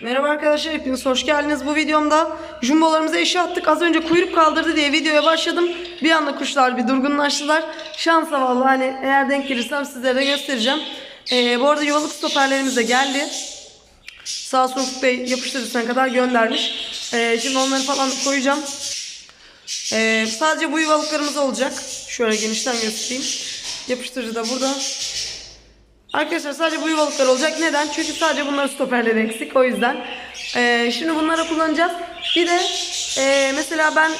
Merhaba arkadaşlar hepiniz hoş geldiniz. Bu videomda jumbolarımıza eşya attık. Az önce kuyruk kaldırdı diye videoya başladım. Bir anda kuşlar bir durgunlaştılar. Şansa vallahi hani eğer denk gelirsem sizlere de göstereceğim. Ee, bu arada yuvalık stoperlerimiz de geldi. Sağ Ufuk Bey yapıştırıcısına kadar göndermiş. Ee, şimdi onları falan koyacağım. Ee, sadece bu yuvalıklarımız olacak. Şöyle genişten göstereyim. Yapıştırıcı da burada. Arkadaşlar sadece bu yuvalıklar olacak. Neden? Çünkü sadece bunların stoperleri eksik. O yüzden. Ee, şimdi bunları kullanacağız. Bir de ee, mesela ben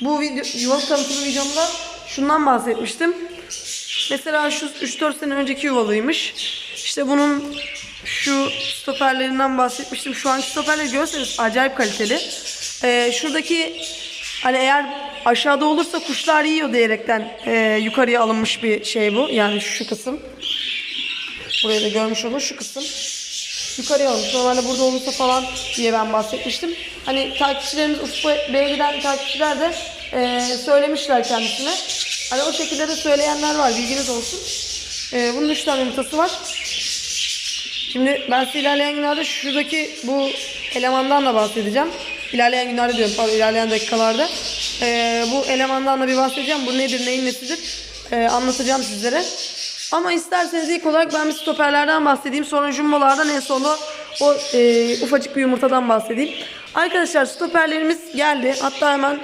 bu video, yuvalık tanıtımı videomda şundan bahsetmiştim. Mesela şu 3-4 sene önceki yuvalıymış. İşte bunun şu stoperlerinden bahsetmiştim. Şu anki stoperleri görseniz acayip kaliteli. Ee, şuradaki hani eğer aşağıda olursa kuşlar yiyor diyerekten ee, yukarıya alınmış bir şey bu. Yani şu kısım. Burayı da görmüş olun şu kısım. Yukarıya almış. Normalde burada olursa falan diye ben bahsetmiştim. Hani takipçilerimiz Ufuk Bey'e giden takipçiler de eee, söylemişler kendisine. Hani o şekilde de söyleyenler var. Bilginiz olsun. Eee, bunun 3 tane yumurtası var. Şimdi ben size ilerleyen günlerde şuradaki bu elemandan da bahsedeceğim. İlerleyen günlerde diyorum pardon ilerleyen dakikalarda. Eee, bu elemandan da bir bahsedeceğim. Bu nedir neyin nesidir Eee, anlatacağım sizlere. Ama isterseniz ilk olarak ben bir stoperlerden bahsedeyim. Sonra jumbolardan en sonunda o eee, ufacık bir yumurtadan bahsedeyim. Arkadaşlar stoperlerimiz geldi. Hatta hemen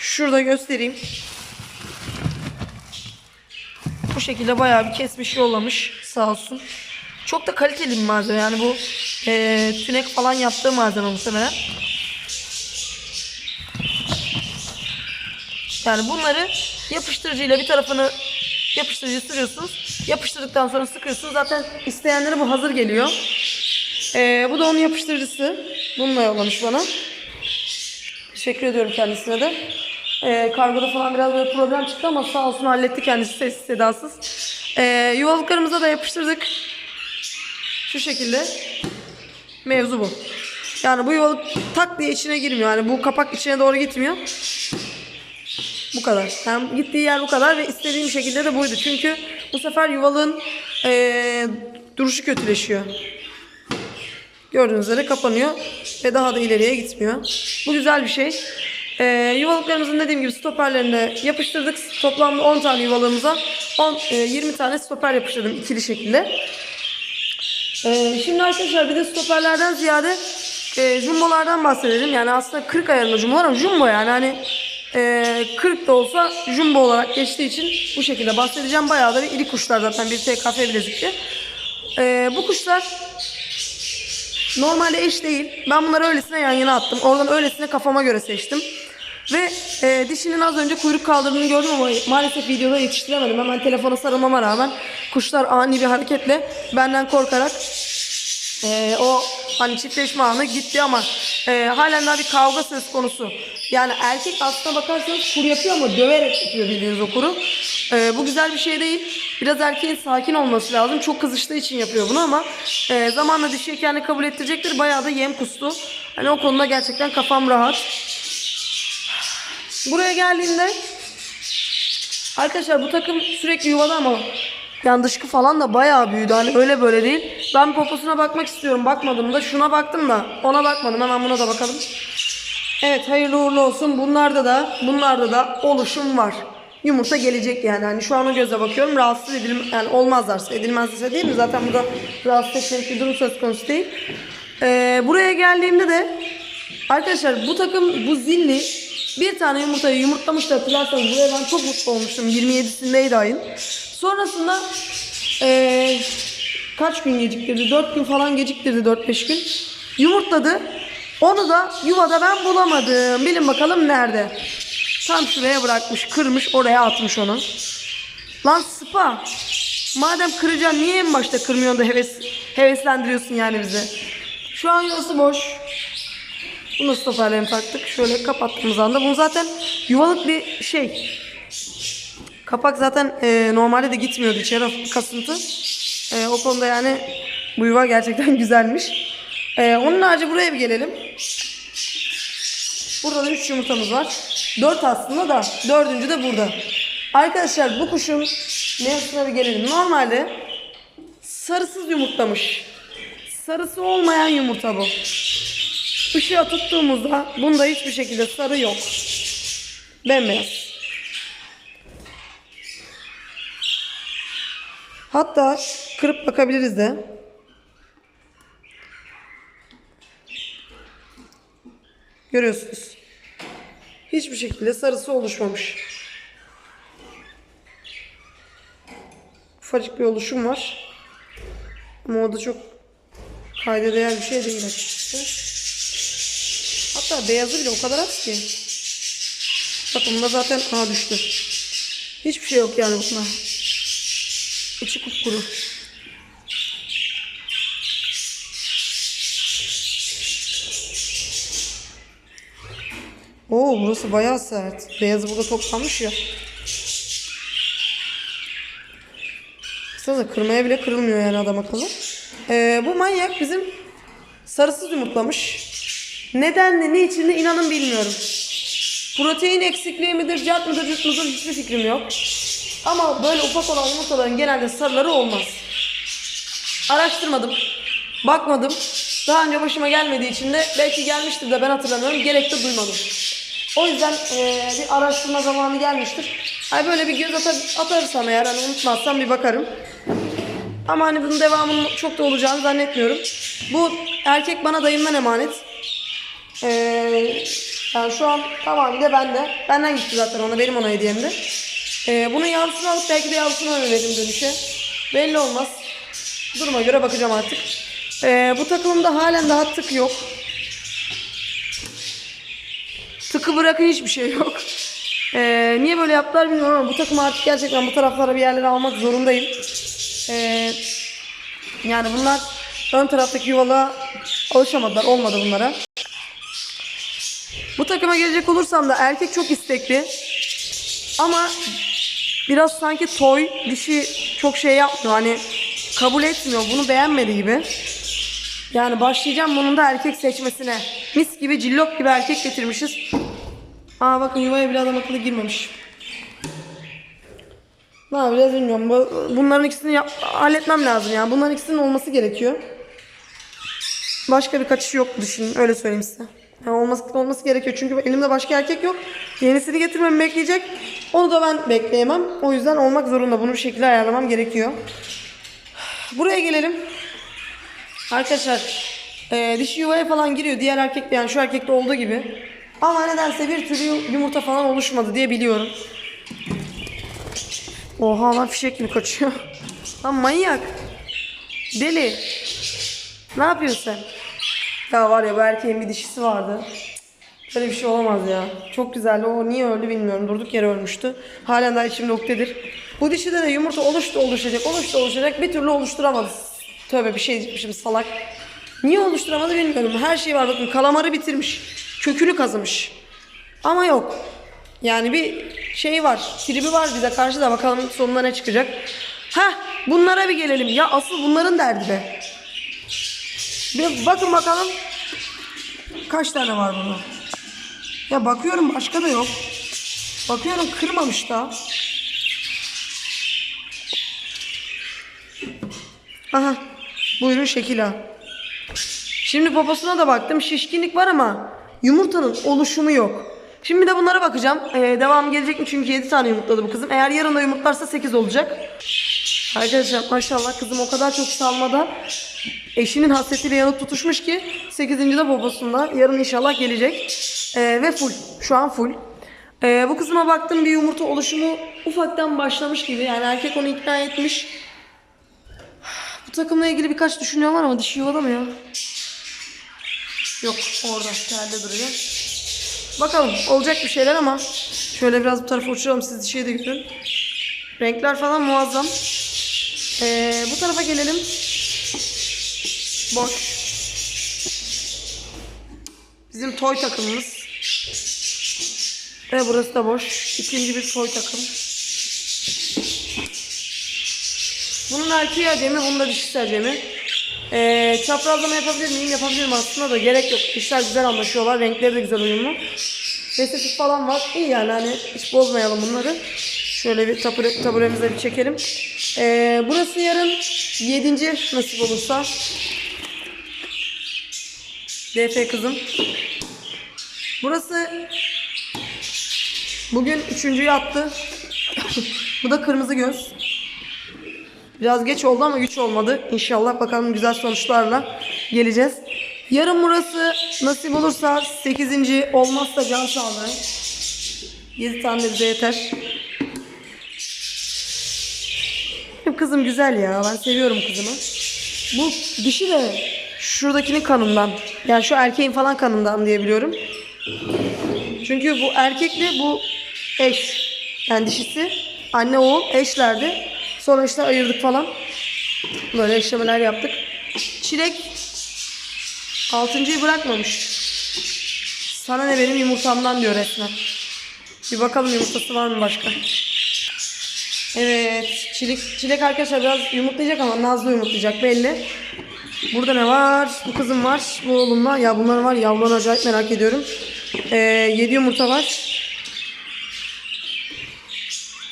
şurada göstereyim. Bu şekilde bayağı bir kesmiş yollamış sağ olsun. Çok da kaliteli bir malzeme yani bu eee, tünek falan yaptığı malzeme muhtemelen. Yani bunları yapıştırıcıyla bir tarafını yapıştırıcı sürüyorsunuz. Yapıştırdıktan sonra sıkıyorsunuz. Zaten isteyenlere bu hazır geliyor. Eee, bu da onun yapıştırıcısı. Bununla yollamış bana. Teşekkür ediyorum kendisine de. Ee, kargoda falan biraz böyle problem çıktı ama sağ olsun halletti kendisi sessiz sedasız. Ee, yuvalıklarımıza da yapıştırdık. Şu şekilde. Mevzu bu. Yani bu yuvalık tak diye içine girmiyor. Yani bu kapak içine doğru gitmiyor. Bu kadar. Yani gittiği yer bu kadar ve istediğim şekilde de buydu. Çünkü bu sefer yuvalığın ee, duruşu kötüleşiyor. Gördüğünüz üzere kapanıyor ve daha da ileriye gitmiyor. Bu güzel bir şey. Ee, yuvalıklarımızın dediğim gibi stoperlerini de yapıştırdık. Toplamda 10 tane yuvalığımıza 10, e, 20 tane stoper yapıştırdım ikili şekilde. Ee, şimdi arkadaşlar bir de stoperlerden ziyade e, jumbolardan bahsedelim. Yani aslında 40 ayarında jumbo ama jumbo yani hani e, 40 da olsa jumbo olarak geçtiği için bu şekilde bahsedeceğim. Bayağı da bir iri kuşlar zaten bir TKF bilezikli. Ee, bu kuşlar Normalde eş değil. Ben bunları öylesine yan yana attım. Oradan öylesine kafama göre seçtim. Ve e, dişinin az önce kuyruk kaldırdığını gördüm ama maalesef videoda yetiştiremedim. Hemen telefona sarılmama rağmen kuşlar ani bir hareketle benden korkarak e, o hani çiftleşme anı gitti ama e, halen daha bir kavga söz konusu. Yani erkek aslına bakarsanız kur yapıyor ama döverek yapıyor bildiğiniz o kuru. E, bu güzel bir şey değil. Biraz erkeğin sakin olması lazım. Çok kızıştığı için yapıyor bunu ama e, zamanla dişi kendini kabul ettirecektir. Bayağı da yem kustu. Hani o konuda gerçekten kafam rahat. Buraya geldiğinde arkadaşlar bu takım sürekli yuvada ama yani dışkı falan da bayağı büyüdü. Hani öyle böyle değil. Ben poposuna bakmak istiyorum. Bakmadım da şuna baktım da ona bakmadım. Hemen buna da bakalım. Evet hayırlı uğurlu olsun. Bunlarda da bunlarda da oluşum var. Yumurta gelecek yani. Hani şu an o göze bakıyorum. Rahatsız edilim yani olmazlarsa edilmezse değil mi? Zaten burada rahatsız etmelik bir durum söz konusu değil. Ee, buraya geldiğimde de arkadaşlar bu takım bu zilli bir tane yumurtayı yumurtlamıştı hatırlarsanız buraya ben çok mutlu olmuştum. 27'sindeydi ayın. Sonrasında ee, kaç gün geciktirdi? 4 gün falan geciktirdi 4-5 gün. Yumurtladı. Onu da yuvada ben bulamadım. Bilin bakalım nerede? Tam şuraya bırakmış, kırmış, oraya atmış onu. Lan sıpa. Madem kıracaksın niye en başta kırmıyorsun da heves, heveslendiriyorsun yani bizi? Şu an yuvası boş. Bunu stoperlerini taktık. Şöyle kapattığımız anda. Bu zaten yuvalık bir şey. Kapak zaten e, normalde de gitmiyordu içeri kasıntı. E, o konuda yani bu yuva gerçekten güzelmiş. E, onun harici buraya bir gelelim. Burada da 3 yumurtamız var. 4 aslında da 4. de burada. Arkadaşlar bu kuşun mevzusuna bir gelelim. Normalde sarısız yumurtlamış. Sarısı olmayan yumurta bu. Işığa tuttuğumuzda bunda hiçbir şekilde sarı yok. Bembeyaz. Hatta kırıp bakabiliriz de. Görüyorsunuz. Hiçbir şekilde sarısı oluşmamış. Ufacık bir oluşum var. Ama o da çok kayda değer bir şey değil açıkçası. Hatta beyazı bile o kadar az ki. Bakın bunda zaten aha düştü. Hiçbir şey yok yani bunda. İçi kupkuru. Oo burası bayağı sert. Beyazı burada toplanmış ya. Baksanıza kırmaya bile kırılmıyor yani adam akıllı. Ee, bu manyak bizim sarısız yumurtlamış. Nedenle ne içinde inanın bilmiyorum. Protein eksikliği midir, cart mıdır, cürt müdür hiçbir fikrim yok. Ama böyle ufak olan yumurtaların genelde sarıları olmaz. Araştırmadım. Bakmadım. Daha önce başıma gelmediği için de belki gelmiştir de ben hatırlamıyorum. Gerek de duymadım. O yüzden eee, bir araştırma zamanı gelmiştir. Ay böyle bir göz atar, atarsam eğer hani unutmazsam bir bakarım. Ama hani bunun devamının çok da olacağını zannetmiyorum. Bu erkek bana dayımdan emanet. Eee yani şu an tamamıyla bende. Benden gitti zaten ona. Benim ona hediyemdi. Ee, bunun yavrusunu alıp belki de yavrusunu veririm dönüşe. Belli olmaz. Duruma göre bakacağım artık. Ee, bu takımda halen daha tık yok. Tıkı bırakın hiçbir şey yok. Ee, niye böyle yaptılar bilmiyorum ama bu takımı artık gerçekten bu taraflara bir yerlere almak zorundayım. Ee, yani bunlar ön taraftaki yuvalığa alışamadılar. Olmadı bunlara. Bu takıma gelecek olursam da erkek çok istekli. Ama biraz sanki toy dişi çok şey yapmıyor. Hani kabul etmiyor. Bunu beğenmedi gibi. Yani başlayacağım bunun da erkek seçmesine. Mis gibi cillop gibi erkek getirmişiz. Aa bakın yuvaya bile adam akıllı girmemiş. Ne yapacağız bilmiyorum. Bu- Bunların ikisini yap- halletmem lazım yani. Bunların ikisinin olması gerekiyor. Başka bir kaçışı yok dişinin öyle söyleyeyim size. Yani olması, olması gerekiyor çünkü elimde başka erkek yok. Yenisini getirmemi bekleyecek. Onu da ben bekleyemem. O yüzden olmak zorunda. Bunu bir şekilde ayarlamam gerekiyor. Buraya gelelim. Arkadaşlar e, dişi yuvaya falan giriyor. Diğer erkek yani şu erkekte olduğu gibi. Ama nedense bir türlü yumurta falan oluşmadı diye biliyorum. Oha lan fişek gibi kaçıyor. Lan manyak. Deli. Ne yapıyorsun sen? Ya var ya bu erkeğin bir dişisi vardı. Böyle bir şey olamaz ya. Çok güzeldi. O niye öldü bilmiyorum. Durduk yere ölmüştü. Halen daha içimde ukdedir. Bu dişide de yumurta oluştu oluşacak, oluştu oluşacak. Bir türlü oluşturamadı. Tövbe bir şey diyecekmişim salak. Niye oluşturamadı bilmiyorum. Her şey var. Bakın kalamarı bitirmiş. Kökünü kazımış. Ama yok. Yani bir şey var. Tribi var bize karşı da bakalım sonuna ne çıkacak. Heh bunlara bir gelelim. Ya asıl bunların derdi be. Bir bakın bakalım. Kaç tane var burada? Ya bakıyorum başka da yok. Bakıyorum kırmamış da. Aha. Buyurun şekil ha. Şimdi poposuna da baktım. Şişkinlik var ama yumurtanın oluşumu yok. Şimdi de bunlara bakacağım. Ee, devam gelecek mi? Çünkü 7 tane yumurtladı bu kızım. Eğer yarın da yumurtlarsa 8 olacak. Arkadaşlar maşallah kızım o kadar çok salmada eşinin hasretiyle yanıp tutuşmuş ki 8. de poposunda. Yarın inşallah gelecek. Ee, ve full. Şu an full. Ee, bu kızıma baktım bir yumurta oluşumu ufaktan başlamış gibi. Yani erkek onu ikna etmiş. Bu takımla ilgili birkaç düşünüyorlar ama dişi yuvada mı ya? Yok orada telde duruyor. Bakalım olacak bir şeyler ama şöyle biraz bu tarafa uçuralım siz dişiyi de görün. Renkler falan muazzam. Ee, bu tarafa gelelim. Boş. Bizim toy takımımız. Ve burası da boş. İkinci bir toy takım. Bunun erkeği acemi, bunun da dişisi acemi. Ee, çaprazlama yapabilir miyim? Yapabilirim aslında da gerek yok. İşler güzel anlaşıyorlar. Renkleri de güzel uyumlu. Reseptif falan var. İyi yani hani hiç bozmayalım bunları. Şöyle bir tabure, taburemize bir çekelim. Ee, burası yarın 7. nasip olursa. DF kızım. Burası bugün üçüncüyü attı. Bu da kırmızı göz. Biraz geç oldu ama güç olmadı. İnşallah bakalım güzel sonuçlarla geleceğiz. Yarın burası nasip olursa 8. olmazsa can sağlığı. 7 tane de bize yeter. Kızım güzel ya. Ben seviyorum kızımı. Bu dişi de şuradakinin kanından. Yani şu erkeğin falan kanından diye biliyorum. Çünkü bu erkekle bu eş. Yani dişisi anne oğul eşlerdi. Sonra işte ayırdık falan. Böyle eşlemeler yaptık. Çilek altıncıyı bırakmamış. Sana ne benim yumurtamdan diyor resmen. Bir bakalım yumurtası var mı başka? Evet. Çilek, çilek arkadaşlar biraz yumurtlayacak ama Nazlı yumurtlayacak belli. Burada ne var? Bu kızım var. Bu oğlum var. Ya bunlar var. Yavrularını acayip merak ediyorum. Ee, 7 yumurta var.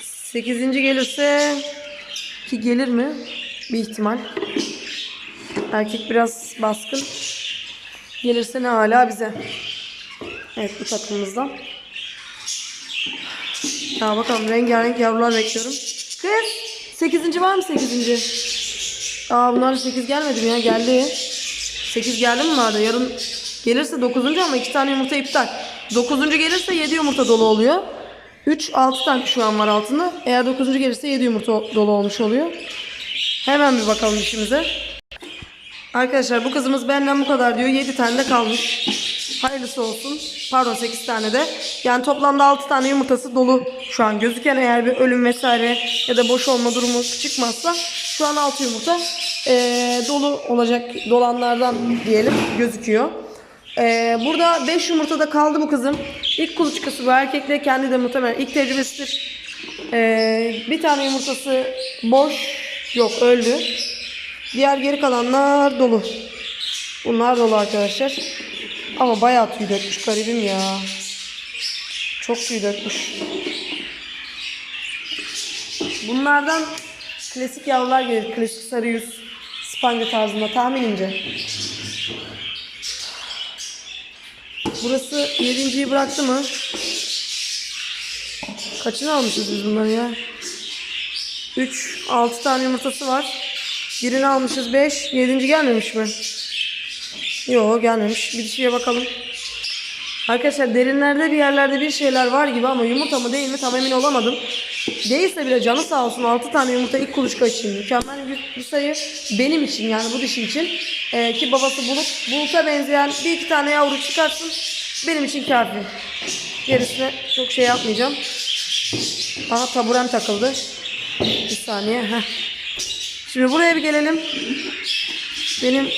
8. gelirse ki gelir mi? Bir ihtimal. Erkek biraz baskın. Gelirse ne hala bize. Evet bu takımımızdan. Ya bakalım rengarenk yavrular bekliyorum. Kız 8. var mı 8. Aa bunlar 8 gelmedi mi ya? Geldi. 8 geldi mi bunlar da? Yarın gelirse 9. ama 2 tane yumurta iptal. 9. gelirse 7 yumurta dolu oluyor. 3 6 tane şu an var altında. Eğer 9. gelirse 7 yumurta dolu olmuş oluyor. Hemen bir bakalım işimize. Arkadaşlar bu kızımız benden bu kadar diyor. 7 tane de kalmış. Hayırlısı olsun. Pardon 8 tane de. Yani toplamda 6 tane yumurtası dolu şu an gözüken eğer bir ölüm vesaire ya da boş olma durumu çıkmazsa şu an 6 yumurta eee, dolu olacak dolanlardan diyelim gözüküyor. Eee, burada 5 yumurta da kaldı bu kızım. İlk kuluçkası bu erkekle kendi de muhtemelen ilk tecrübesidir. Eee, bir tane yumurtası boş yok öldü. Diğer geri kalanlar dolu. Bunlar dolu arkadaşlar. Ama bayağı tüy dökmüş garibim ya. Çok tüy dökmüş. Bunlardan klasik yavrular gelir. Klasik sarı yüz. Spanga tarzında tahminimce. Burası yedinciyi bıraktı mı? Kaçını almışız biz bunları ya? 3, 6 tane yumurtası var. Birini almışız 5. 7. gelmemiş mi? Yok gelmemiş. Bir dişiye bakalım. Arkadaşlar derinlerde bir yerlerde bir şeyler var gibi ama yumurta mı değil mi tam emin olamadım. Değilse bile canı sağ olsun 6 tane yumurta ilk kuluçka için mükemmel bir, bir sayı. Benim için yani bu dişi için. Ee, ki babası bulup buluta benzeyen bir iki tane yavru çıkarsın. Benim için kafi. Gerisine çok şey yapmayacağım. Aha taburem takıldı. Bir saniye. Heh. Şimdi buraya bir gelelim. Benim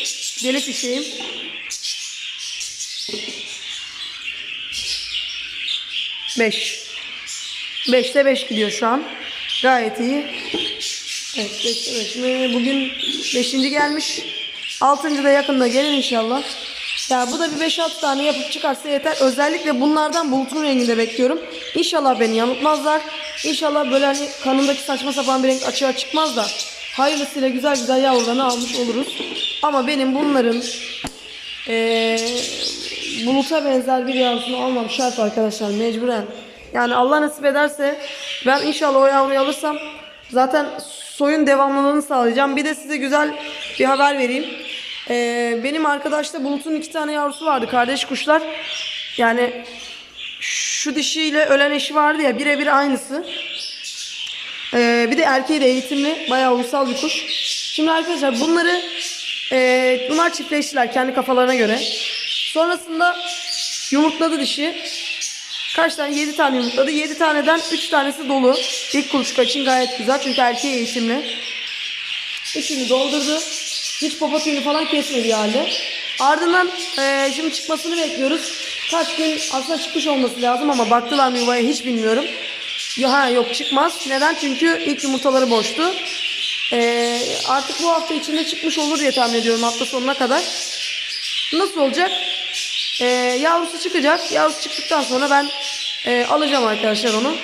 deli fişeğim. Beş. Beşte beş gidiyor şu an. Gayet iyi. Evet beşte beş mi? Bugün beşinci gelmiş. Altıncı da yakında gelir inşallah. Ya bu da bir 5-6 tane yapıp çıkarsa yeter. Özellikle bunlardan bulutun renginde bekliyorum. İnşallah beni yanıltmazlar. İnşallah böyle hani kanındaki saçma sapan bir renk açığa çıkmaz da hayırlısıyla güzel güzel yavrularını almış oluruz. Ama benim bunların eee, buluta benzer bir yavrusunu almam şart arkadaşlar mecburen. Yani Allah nasip ederse ben inşallah o yavruyu alırsam zaten soyun devamlılığını sağlayacağım. Bir de size güzel bir haber vereyim. Ee, benim arkadaşta Bulut'un iki tane yavrusu vardı kardeş kuşlar. Yani şu dişiyle ölen eşi vardı ya birebir aynısı. Ee, bir de erkeği de eğitimli bayağı uysal bir kuş. Şimdi arkadaşlar bunları e, bunlar çiftleştiler kendi kafalarına göre. Sonrasında yumurtladı dişi. Kaç tane? 7 tane yumurtladı. 7 taneden 3 tanesi dolu. İlk kuluçka için gayet güzel çünkü erkeği eğitimli. İçini doldurdu. Hiç popo tüyünü falan kesmedi halde. Ardından eee, şimdi çıkmasını bekliyoruz. Kaç gün aslında çıkmış olması lazım ama baktılar mı yuvaya hiç bilmiyorum. Ya, ha, yok çıkmaz. Neden? Çünkü ilk yumurtaları boştu. Eee, artık bu hafta içinde çıkmış olur diye tahmin ediyorum hafta sonuna kadar. Nasıl olacak? Eee, yavrusu çıkacak. Yavrusu çıktıktan sonra ben eee, alacağım arkadaşlar onu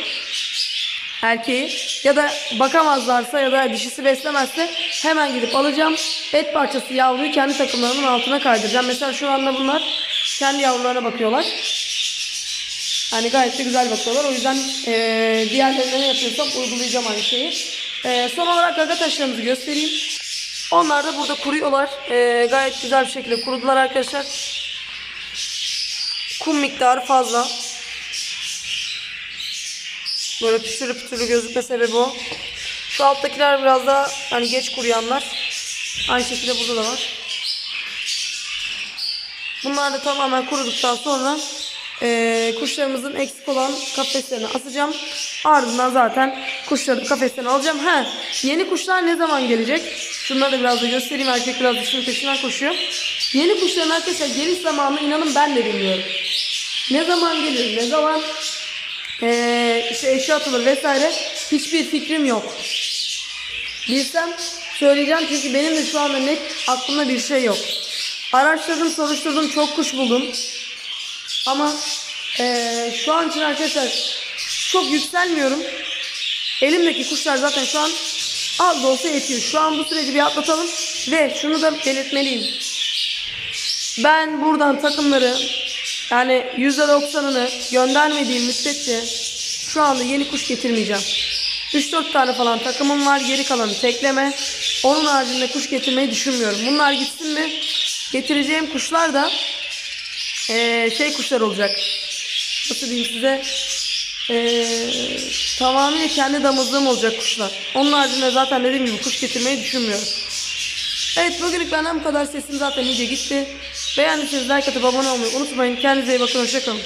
erkeği ya da bakamazlarsa ya da dişisi beslemezse hemen gidip alacağım. et parçası yavruyu kendi takımlarının altına kaydıracağım. Mesela şu anda bunlar kendi yavrularına bakıyorlar. Hani gayet de güzel bakıyorlar. O yüzden eee diğerlerine ne yapıyorsam uygulayacağım aynı şeyi. Eee, son olarak gaga taşlarımızı göstereyim. Onlar da burada kuruyorlar. Eee, gayet güzel bir şekilde kurudular arkadaşlar. Kum miktarı fazla. Böyle pütürlü pütürlü gözükme sebebi o. Şu alttakiler biraz daha hani geç kuruyanlar. Aynı şekilde burada da var. Bunlar da tamamen kuruduktan sonra eee, kuşlarımızın eksik olan kafeslerini asacağım. Ardından zaten kuşları kafesten alacağım. He, yeni kuşlar ne zaman gelecek? Şunları da biraz da göstereyim. Erkek biraz da peşinden koşuyor. Yeni kuşların arkadaşlar geliş zamanını inanın ben de bilmiyorum. Ne zaman gelir, ne zaman eee işte eşya atılır vesaire hiçbir fikrim yok. Bilsem söyleyeceğim çünkü benim de şu anda net aklımda bir şey yok. Araştırdım, soruşturdum, çok kuş buldum. Ama eee, şu an için arkadaşlar çok yükselmiyorum. Elimdeki kuşlar zaten şu an az da olsa yetiyor. Şu an bu süreci bir atlatalım ve şunu da belirtmeliyim. Ben buradan takımları yani %90'ını göndermediğim müddetçe şu anda yeni kuş getirmeyeceğim. 3-4 tane falan takımım var. Geri kalanı tekleme. Onun haricinde kuş getirmeyi düşünmüyorum. Bunlar gitsin mi? Getireceğim kuşlar da eee, şey kuşlar olacak. Nasıl diyeyim size? Eee tamamıyla kendi damızlığım olacak kuşlar. Onun haricinde zaten dediğim gibi kuş getirmeyi düşünmüyorum. Evet bugünlük benden bu kadar. Sesim zaten iyice gitti. Beğendiyseniz like atıp abone olmayı unutmayın. Kendinize iyi bakın. Hoşçakalın.